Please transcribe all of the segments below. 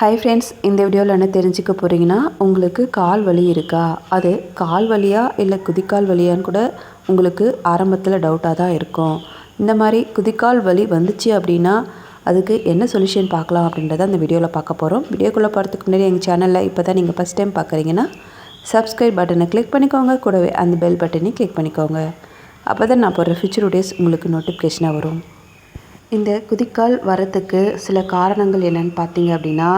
Hi friends இந்த வீடியோவில் என்ன தெரிஞ்சுக்க போகிறீங்கன்னா உங்களுக்கு கால் வலி இருக்கா? அது கால் வலியா இல்லை குதிக்கால் வலியான்னு கூட உங்களுக்கு ஆரம்பத்தில் டவுட்டாக தான் இருக்கும். இந்த மாதிரி குதிக்கால் வலி வந்துச்சு அப்படின்னா அதுக்கு என்ன சொல்யூஷன் பார்க்கலாம் அப்படின்றத அந்த வீடியோவில் பார்க்க போகிறோம் வீடியோக்குள்ளே போகிறதுக்கு முன்னாடி எங்கள் சேனலில் இப்போ தான் நீங்கள் ஃபஸ்ட் டைம் பார்க்குறீங்கன்னா சப்ஸ்கிரைப் பட்டனை கிளிக் பண்ணிக்கோங்க. கூடவே அந்த பெல் பட்டனையும் கிளிக் பண்ணிக்கோங்க. அப்போ தான் நான் போகிற ஃபியூச்சர் வீடியோஸ் உங்களுக்கு நோட்டிஃபிகேஷனாக வரும். இந்த குதிக்கால் வரத்துக்கு சில காரணங்கள் என்னன்னு பார்த்தீங்க அப்படின்னா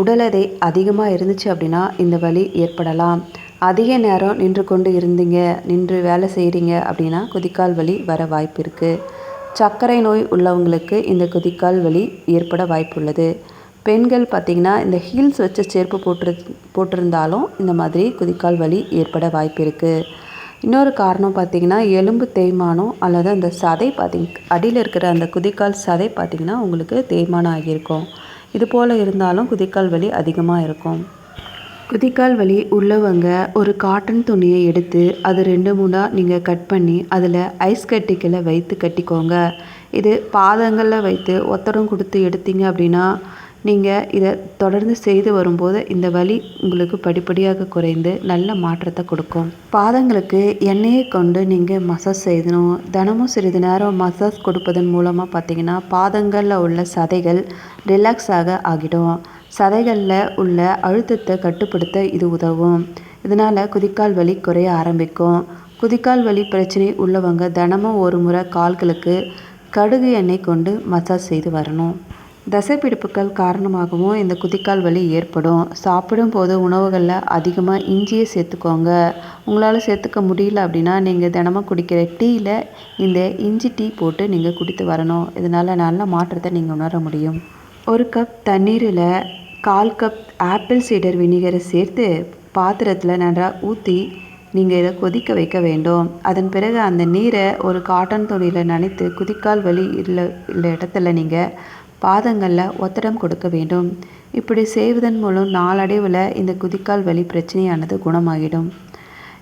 உடல் எடை அதிகமாக இருந்துச்சு அப்படின்னா இந்த வலி ஏற்படலாம். அதிக நேரம் நின்று கொண்டு இருந்தீங்க நின்று வேலை செய்கிறீங்க அப்படின்னா குதிக்கால் வலி வர வாய்ப்பு இருக்குது சர்க்கரை நோய் உள்ளவங்களுக்கு இந்த குதிக்கால் வலி ஏற்பட வாய்ப்பு உள்ளது. பெண்கள் பார்த்திங்கன்னா இந்த ஹீல்ஸ் வச்ச செருப்பு போட்டு போட்டிருந்தாலும் இந்த மாதிரி குதிக்கால் வலி ஏற்பட வாய்ப்பு இருக்குது இன்னொரு காரணம் பார்த்திங்கன்னா எலும்பு தேய்மானம் அல்லது அந்த சதை பார்த்திங் அடியில் இருக்கிற அந்த குதிக்கால் சதை பார்த்திங்கன்னா உங்களுக்கு தேய்மானம் ஆகியிருக்கும். இது போல் இருந்தாலும் குதிக்கால் வலி அதிகமாக இருக்கும். குதிக்கால் வலி உள்ளவங்க ஒரு காட்டன் துணியை எடுத்து அது ரெண்டு மூணாக நீங்கள் கட் பண்ணி அதில் ஐஸ் கட்டிக்களை வைத்து கட்டிக்கோங்க. இது பாதங்களில் வைத்து ஒத்தடம் கொடுத்து எடுத்தீங்க அப்படின்னா நீங்கள் இதை தொடர்ந்து செய்து வரும்போது இந்த வலி உங்களுக்கு படிப்படியாக குறைந்து நல்ல மாற்றத்தை கொடுக்கும். பாதங்களுக்கு எண்ணெயை கொண்டு நீங்கள் மசாஜ் செய்யணும். தினமும் சிறிது நேரம் மசாஜ் கொடுப்பதன் மூலமாக பார்த்தீங்கன்னா பாதங்களில் உள்ள சதைகள் ரிலாக்ஸாக ஆகிடும். சதைகளில் உள்ள அழுத்தத்தை கட்டுப்படுத்த இது உதவும். இதனால் குதிக்கால் வலி குறைய ஆரம்பிக்கும். குதிக்கால் வலி பிரச்சனை உள்ளவங்க தினமும் ஒரு முறை கால்களுக்கு கடுகு எண்ணெய் கொண்டு மசாஜ் செய்து வரணும். தசைப்பிடிப்புகள் காரணமாகவும் இந்த குதிக்கால் வலி ஏற்படும். சாப்பிடும்போது உணவுகளில் அதிகமாக இஞ்சியை சேர்த்துக்கோங்க. உங்களால் சேர்த்துக்க முடியல அப்படின்னா நீங்கள் தினமும் குடிக்கிற டீயில் இந்த இஞ்சி டீ போட்டு நீங்கள் குடித்து வரணும். இதனால் நல்ல மாற்றத்தை நீங்கள் உணர முடியும். ஒரு கப் தண்ணீரில் கால் கப் ஆப்பிள் சீடர் வினிகரை சேர்த்து பாத்திரத்தில் நன்றாக ஊற்றி நீங்கள் இதை கொதிக்க வைக்க வேண்டும். அதன் பிறகு அந்த நீரை ஒரு காட்டன் துணியில் நனைத்து குதிக்கால் வலி இல்லை இல்லை இடத்துல நீங்கள் பாதங்களில் ஒத்தடம் கொடுக்க வேண்டும். இப்படி செய்வதன் மூலம் நாளடைவில் இந்த குதிக்கால் வலி பிரச்சனையானது குணமாகிடும்.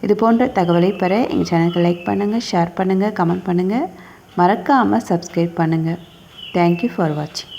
இது போன்ற தகவலை பெற எங்கள் சேனலுக்கு லைக் பண்ணுங்கள் ஷேர் பண்ணுங்கள் கமெண்ட் பண்ணுங்கள் மறக்காமல் சப்ஸ்கிரைப் பண்ணுங்கள் தேங்க்யூ ஃபார் வாட்சிங்